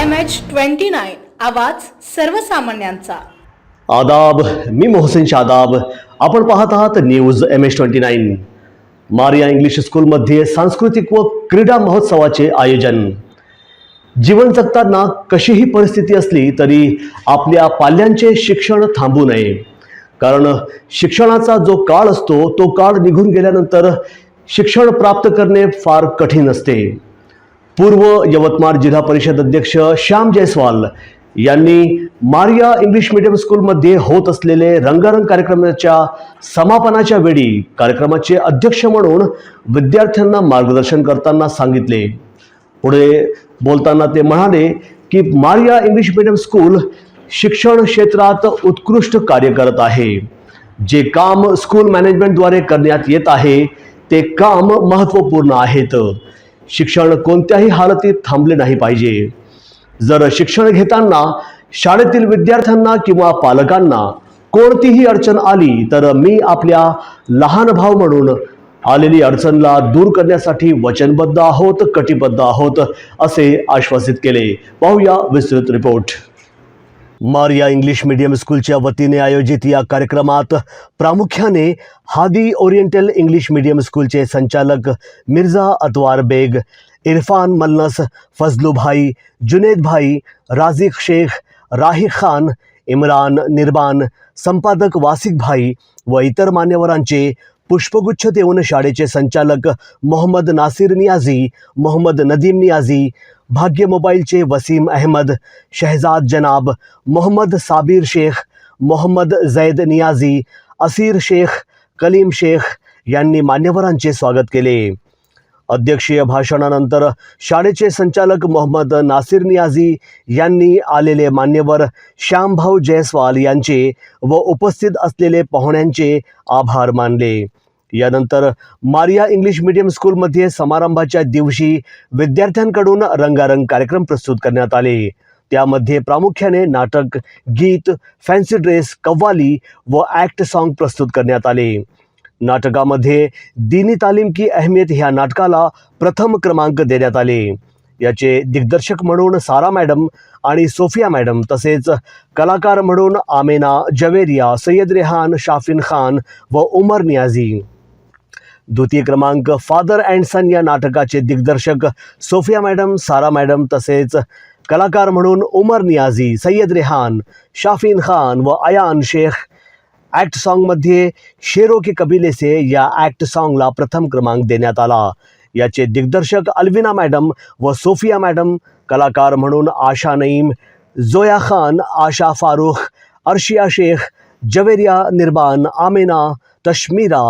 M H twenty nine आवाज सर्वसामान्यांचा. आदाब मी मोहसिन शादाब. आपण पाहत आहात news M H twenty nine Maria English स्कूलमध्ये सांस्कृतिक व क्रीडा महोत्सवाचे आयोजन. जीवन जगताना कशीही परिस्थिती असली तरी आपल्या पाल्यांचे शिक्षण थांबू नये. कारण शिक्षणाचा जो काळ असतो तो काळ निघून गेल्यानंतर शिक्षण प्राप्त करणे फार कठीण असते. पूर्व यवतमाळ जिल्हा परिषद अध्यक्ष श्याम जयस्वाल यांनी मारिया इंग्लिश मीडियम स्कूलमध्ये होत असलेले रंगारंग कार्यक्रमाच्या समापनाच्या वेळी कार्यक्रमाचे अध्यक्ष म्हणून विद्यार्थ्यांना मार्गदर्शन करताना सांगितले. पुढे बोलताना ते म्हणाले की मारिया इंग्लिश मीडियम स्कूल शिक्षण क्षेत्रात उत्कृष्ट कार्य करत आहे. जे काम स्कूल मॅनेजमेंटद्वारे करण्यात येत आहे ते काम महत्त्वपूर्ण आहेत. शिक्षण कोणत्याही हालतीत थांबले नाही पाहिजे. जर शिक्षण घेताना शाळेतील विद्यार्थ्यांना किंवा पालकांना कोणतीही अडचण आली तर मी आपल्या लहान भाव म्हणून आलेली अडचणला दूर करण्यासाठी वचनबद्ध आहोत कटिबद्ध आहोत असे आश्वासित केले. पाहूया विस्तृत रिपोर्ट. मारिया इंग्लिश मीडियम स्कूलच्या वतीने आयोजित या कार्यक्रमात प्रामुख्याने हादी ओरिएंटल इंग्लिश मीडियम स्कूलचे संचालक मिर्झा अतवार बेग इरफान मल्लस फजलूभाई जुनेदभाई राजिक शेख राही खान इम्रान निर्बान संपादक वासिक भाई व इतर मान्यवरांचे पुष्पगुच्छ देऊन शाळेचे संचालक मोहम्मद नासिर नियाझी मोहम्मद नदीम नियाझी भाग्य मोबाईलचे वसीम अहमद शहजाद जनाब मोहम्मद साबीर शेख मोहम्मद जैद नियाझी असीर शेख कलीम शेख यांनी मान्यवरांचे स्वागत केले. अध्यक्षीय भाषणानंतर शाळेचे संचालक मोहम्मद नासिर नियाझी यांनी आलेले मान्यवर श्यामभाऊ जयस्वाल यांचे व उपस्थित असलेले पाहुण्यांचे आभार मानले. यानंतर मारिया इंग्लिश मीडियम स्कूलमध्ये समारंभाच्या दिवशी विद्यार्थ्यांकडून रंगारंग कार्यक्रम प्रस्तुत करण्यात आले. त्यामध्ये प्रामुख्याने नाटक गीत फॅन्सी ड्रेस कव्वाली व ॲक्ट सॉन्ग प्रस्तुत करण्यात आले. नाटकामध्ये दिनी तालीम की अहमियत ह्या नाटकाला प्रथम क्रमांक देण्यात आले. याचे दिग्दर्शक म्हणून सारा मॅडम आणि सोफिया मॅडम तसेच कलाकार म्हणून आमेना जवेरिया सय्यद रेहान शाफिन खान व उमर नियाझी. द्वितीय क्रमांक फादर अँड सन या नाटकाचे दिग्दर्शक सोफिया मॅडम सारा मॅडम तसेच कलाकार म्हणून उमर नियाझी सय्यद रेहान शाफिन खान व अयान शेख ॲक्ट सॉन्गमध्ये शेरो के कबिले से या ॲक्ट सॉन्गला प्रथम क्रमांक देण्यात आला. याचे दिग्दर्शक अल्विना मॅडम व सोफिया मॅडम कलाकार म्हणून आशा नईम जोया खान आशा फारुख अर्शिया शेख जवेरिया निर्बान आमेना तश्मीरा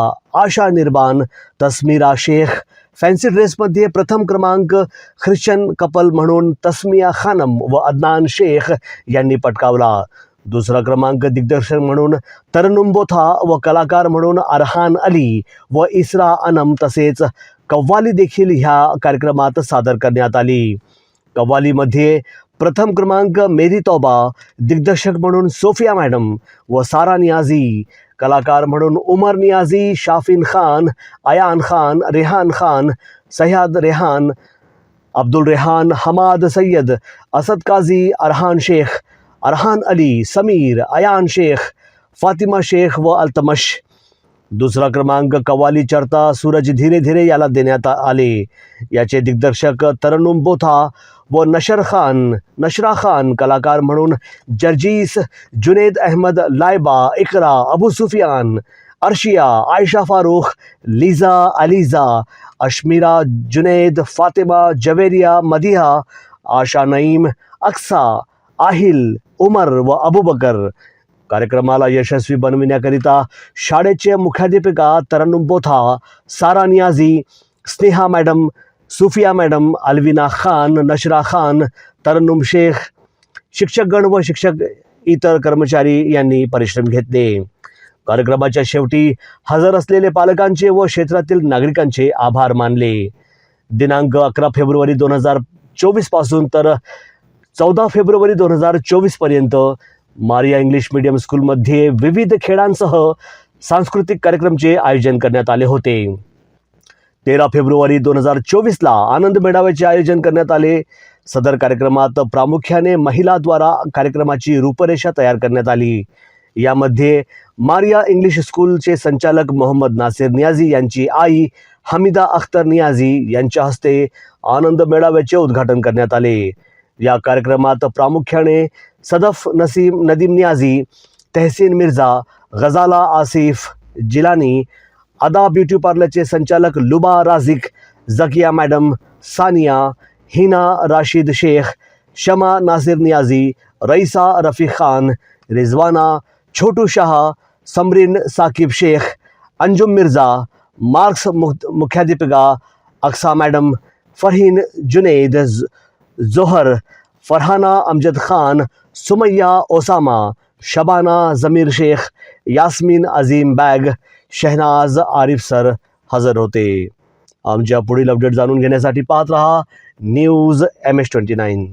आशा निर्बान तस्मीरा शेख. फॅन्सी ड्रेसमध्ये प्रथम क्रमांक ख्रिश्चन कपल म्हणून तस्मिया खानम व अदनान शेख यांनी पटकावला. दुसरा क्रमांक दिग्दर्शक म्हणून तरनुम बोथा व कलाकार म्हणून अरहान अली व इस्रा अनम तसेच कव्वाली देखील ह्या कार्यक्रमात सादर करण्यात आली. कव्वालीमध्ये प्रथम क्रमांक मेरी तौबा दिग्दर्शक म्हणून सोफिया मॅडम व सारा नियाझी कलाकार म्हणून उमर नियाझी शाफिन खान अयान खान रेहान खान सह्याद रेहान अब्दुल रेहान हमाद सय्यद असद काझी अरहान शेख अरहान अली समीर अयान शेख फातिमा शेख व अल्तमश. दुसरा क्रमांक कवाली चरता सूरज धीरे धीरे याला देण्यात आले. याचे दिग्दर्शक तरनुम बोथा व नशर खान नशरा खान कलाकार म्हणून जर्जीस जुनेद अहमद लायबा इकरा अबू सुफियान अर्शिया आयशा फारूख लिझा अलिझा अश्मिरा जुनेद फातिमा जवेरिया मदिहा आशा नईम अक्सा आहिल उमर व अबूबकर कार्यक्रमाला यशस्वी बनविण्याकरिता शाळेचे मुख्याध्यापिका तरन्नुम बोथा सारा नियाझी स्नेहा मॅडम सुफिया मॅडम अल्विना खान नशरा खान तरन्नुम शेख शिक्षकगण व शिक्षक इतर कर्मचारी यांनी परिश्रम घेतले. कार्यक्रमाच्या शेवटी हजर असलेले पालकांचे व क्षेत्रातील नागरिकांचे आभार मानले. दिनांक अकरा फेब्रुवारी दोन हजार चोवीसपासून तर चौदा फेब्रुवारी दोन हजार चोवीसपर्यंत मारिया इंग्लिश मीडियम स्कूलमध्ये विविध खेळांसह सांस्कृतिक कार्यक्रमचे आयोजन करण्यात आले होते. तेरा फेब्रुवारी दोन हजार चोवीसला आनंद मेळाव्याचे आयोजन करण्यात आले. सदर कार्यक्रमात प्रामुख्याने महिलाद्वारा कार्यक्रमाची रूपरेषा तयार करण्यात आली. यामध्ये मारिया इंग्लिश स्कूलचे संचालक मोहम्मद नासिर नियाझी यांची आई हमिदा अख्तर नियाझी यांच्या हस्ते आनंद मेळाव्याचे उद्घाटन करण्यात आले. या कार्यक्रमात प्रामुख्याने सदफ नसीम नदीम नियाझी तहसीन मिर्झा गजाला आसिफ जिलानी अदा ब्युटी पार्लरचे संचालक लुबा राझिक झकिया मॅडम सानिया हिना राशिद शेख शमा नासिर नियाझी रईसा रफी खान रिजवाना छोटू शाह समरीन साकिब शेख अंजुम मिर्झा मार्क्स मुख मुख्याध्यापिका अक्सा मॅडम फरहीन जुनेद जोहर फरहाना अमजद खान सुमैया ओसामा शबाना जमीर शेख यासमीन अजीम बैग शहनाज आरिफ सर हजर होते आमच्या पुढील अपडेट पाहत रहा news M S twenty nine